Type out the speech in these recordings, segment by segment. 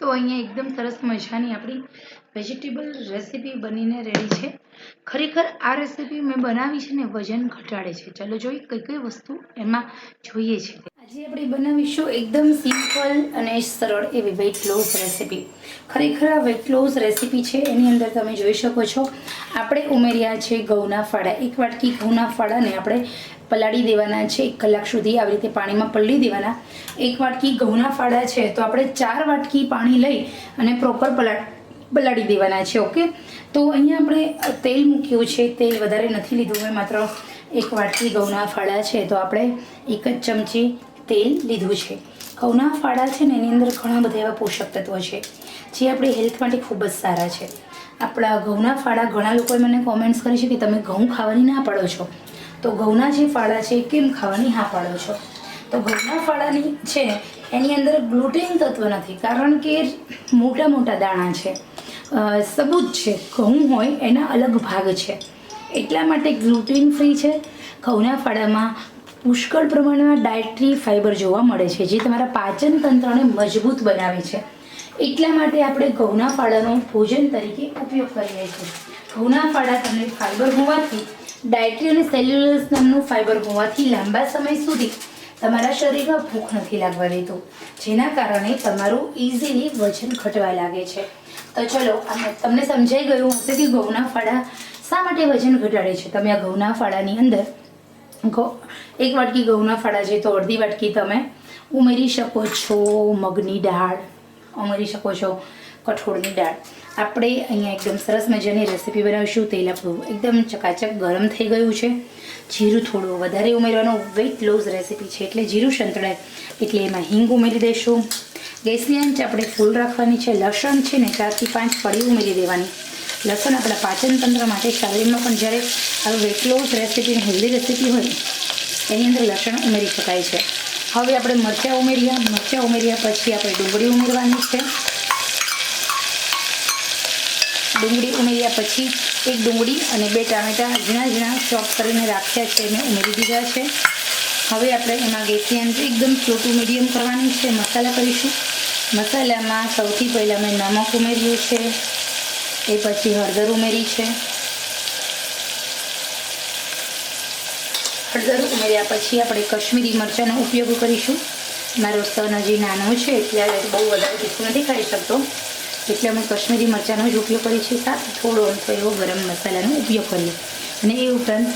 તો અહીંયા એકદમ સરસ મજાની આપણી વેજીટેબલ રેસીપી બનીને રેડી છે. ખરેખર આ રેસીપી મેં બનાવી છે ને વજન ઘટાડે છે. ચાલો જોઈએ કઈ કઈ વસ્તુ એમાં જોઈએ છે. આજે આપણે બનાવીશું એકદમ સિમ્પલ અને સરળ એવી વેઇટ લોસ રેસીપી ખરેખર આ વેઇટ લોસ રેસીપી છે, એની અંદર તમે જોઈ શકો છો. આપણે ઉમેર્યા છે ઘઉંના ફાળા. એક વાટકી ઘઉંના ફાળાને આપણે પલાળી દેવાના છે, એક કલાક સુધી આવી રીતે પાણીમાં પલળી દેવાના. એક વાટકી ઘઉંના ફાડા છે, તો આપણે ચાર વાટકી પાણી લઈ અને પ્રોપર પલા, પલાળી દેવાના છે ઓકે તો અહીંયા આપણે તેલ મૂક્યું છે, તેલ વધારે નથી લીધું, મેં માત્ર એક વાટકી ઘઉંના ફાડા છે, તો આપણે એક જ ચમચી તેલ લીધું છે. ઘઉંના ફાડા છે ને, એની અંદર ઘણા બધા એવા પોષક તત્વો છે, જે આપણી હેલ્થ માટે ખૂબ જ સારા છે. આપણા ઘઉંના ફાડા, ઘણા લોકોએ મને કોમેન્ટ્સ કરી છે કે તમે ઘઉં ખાવાની ના પાડો છો. તો ઘઉંના જે ફાળા છે, એ કેમ ખાવાની હા પાડો છો? તો ઘઉંના ફાળાની છે, એની અંદર ગ્લુટેન તત્વ નથી, કારણ કે મોટા મોટા દાણા છે સબૂત છે, ઘઉં હોય એના અલગ ભાગ છે. એટલા માટે ગ્લુટેન ફ્રી છે. ઘઉંના ફાળામાં પુષ્કળ પ્રમાણમાં ડાયટરી ફાઇબર જોવા મળે છે, જે તમારા પાચન તંત્રને મજબૂત બનાવે છે. એટલા માટે આપણે ઘઉંના ફાળાનો ભોજન તરીકે ઉપયોગ કરીએ છીએ. ઘઉંના ફાળા તમને ફાઇબર હોવાથી ડાયટરી અને સેલ્યુલસ નામનું ફાઇબર હોવાથી લાંબા સમય સુધી તમારા શરીરમાં ભૂખ નથી લાગવા દેતું, જેના કારણે તમારું ઇઝીલી વજન ઘટવા લાગે છે. તો ચલો તમને સમજાઈ ગયું હશે કે ઘઉંના ફાળા શા માટે વજન ઘટાડે છે? તમે આ ઘઉંના ફાળાની અંદર એક વાટકી ઘઉંના ફાળા છે તો અડધી વાટકી તમે ઉમેરી શકો છો મગની દાળ, ઉમેરી શકો છો. કઠોળની દાળ. આપણે અહીંયા એકદમ સરસ મજાની રેસીપી બનાવીશું. તેલ આપણું એકદમ ચકાચક ગરમ થઈ ગયું છે. જીરું થોડું વધારે ઉમેરવાનું વેઇટ લોઝ રેસીપી છે. એટલે જીરું સંતળાય. એટલે એમાં હિંગ ઉમેરી દઈશું ગેસની આંચ આપણે ફૂલ રાખવાની છે. લસણ છે ને ચારથી પાંચ કળી ઉમેરી દેવાની. લસણ આપણા પાચન તંત્ર માટે શરીરમાં પણ જ્યારે હવે weight loss recipe healthy recipe હોય, એની અંદર લસણ ઉમેરી શકાય છે. હવે આપણે મરચાં ઉમેર્યા. મરચાં ઉમેર્યા પછી આપણે ડુંગળી ઉમેરવાની છે. ડુંગળી ઉમેર્યા પછી એક ડુંગળી અને બે ટામેટાં ઝીણા ઝીણા ચોપ કરીને રાખ્યા છે એને ઉમેરી દીધા છે. હવે આપણે એમાં ગેસની અંદર એકદમ ચોટું મીડિયમ કરવાની છે. મસાલા કરીશું. મસાલામાં સૌથી પહેલાં મેં નમક ઉમેર્યું છે. એ પછી હળદર ઉમેરી છે. હળદર ઉમેર્યા પછી આપણે કશ્મીરી મરચાંનો ઉપયોગ કરીશું. મારો સ્તન હજી નાનો છે, એટલે બહુ વધારે તીખું નથી ખાઈ શકતો. એટલે અમે કશ્મીરી મરચાંનો જ ઉપયોગ કરીએ છીએ સાથે. થોડો અમથો એવો ગરમ મસાલાનો ઉપયોગ કરીએ. અને એ ઉપરાંત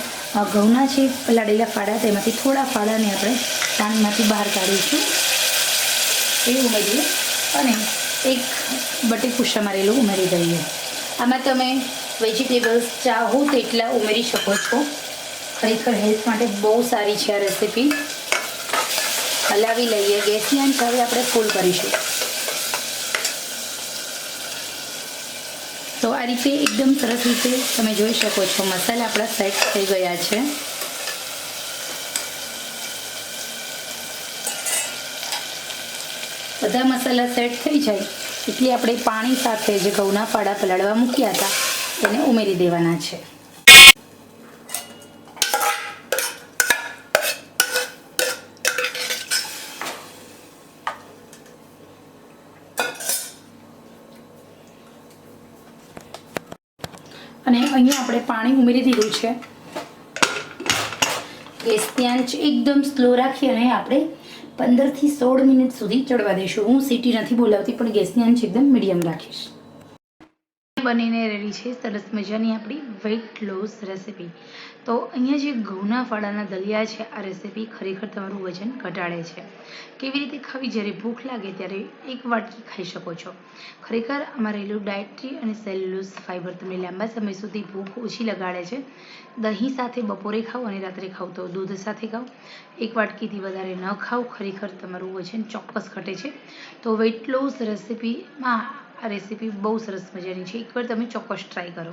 ઘઉંના જે પલાળેલા ફાળા તેમાંથી થોડા ફાળાને આપણે પાણીમાંથી બહાર કાઢીશું. એ ઉમેરીએ અને એક બટેકુસા મારેલું ઉમેરી દઈએ. આમાં તમે વેજીટેબલ્સ ચાહો તેટલા ઉમેરી શકો છો. ખરેખર હેલ્થ માટે બહુ સારી છે આ રેસીપી. હલાવી લઈએ, ગેસની આંચ હવે આપણે ફૂલ કરીશું. તો આ રીતે એકદમ સરસ રીતે તમે જોઈ શકો છો, મસાલા આપણા સેટ થઈ ગયા છે. બધા મસાલા સેટ થઈ જાય એટલે આપણે પાણી સાથે જે ઘઉંના પાડા પલાળવા મૂક્યા હતા, તેને ઉમેરી દેવાના છે. અને અહીંયા આપણે પાણી ઉમેરી દીધું છે. ગેસની આંચ એકદમ સ્લો રાખી અને આપણે પંદરથી સોળ મિનિટ સુધી ચડવા દઈશું હું સીટી નથી બોલાવતી, પણ ગેસની આંચ એકદમ મીડિયમ રાખીશ. બનીને રેડી છે, સરસ મજાની આપણી વેઇટ લોસ રેસીપી તો અહીંયા જે ઘઉંના ફાળાના દલિયા છે, આ રેસીપી ખરેખર તમારું વજન ઘટાડે છે. કેવી રીતે ખાવી? જ્યારે ભૂખ લાગે ત્યારે એક વાટકી ખાઈ શકો છો. ખરેખર આમાં રહેલું ડાયટ્રી અને સેલ્યુલોસ ફાઇબર તમને લાંબા સમય સુધી ભૂખ ઓછી લગાડે છે. દહીં સાથે બપોરે ખાઓ અને રાત્રે ખાઓ તો દૂધ સાથે ખાઓ. એક વાટકીથી વધારે ન ખાઓ. ખરેખર તમારું વજન ચોક્કસ ઘટે છે. તો વેઇટ લોસ રેસીપીમાં આ રેસીપી બહુ સરસ મજાની છે. એકવાર તમે ચોક્કસ ટ્રાય કરો.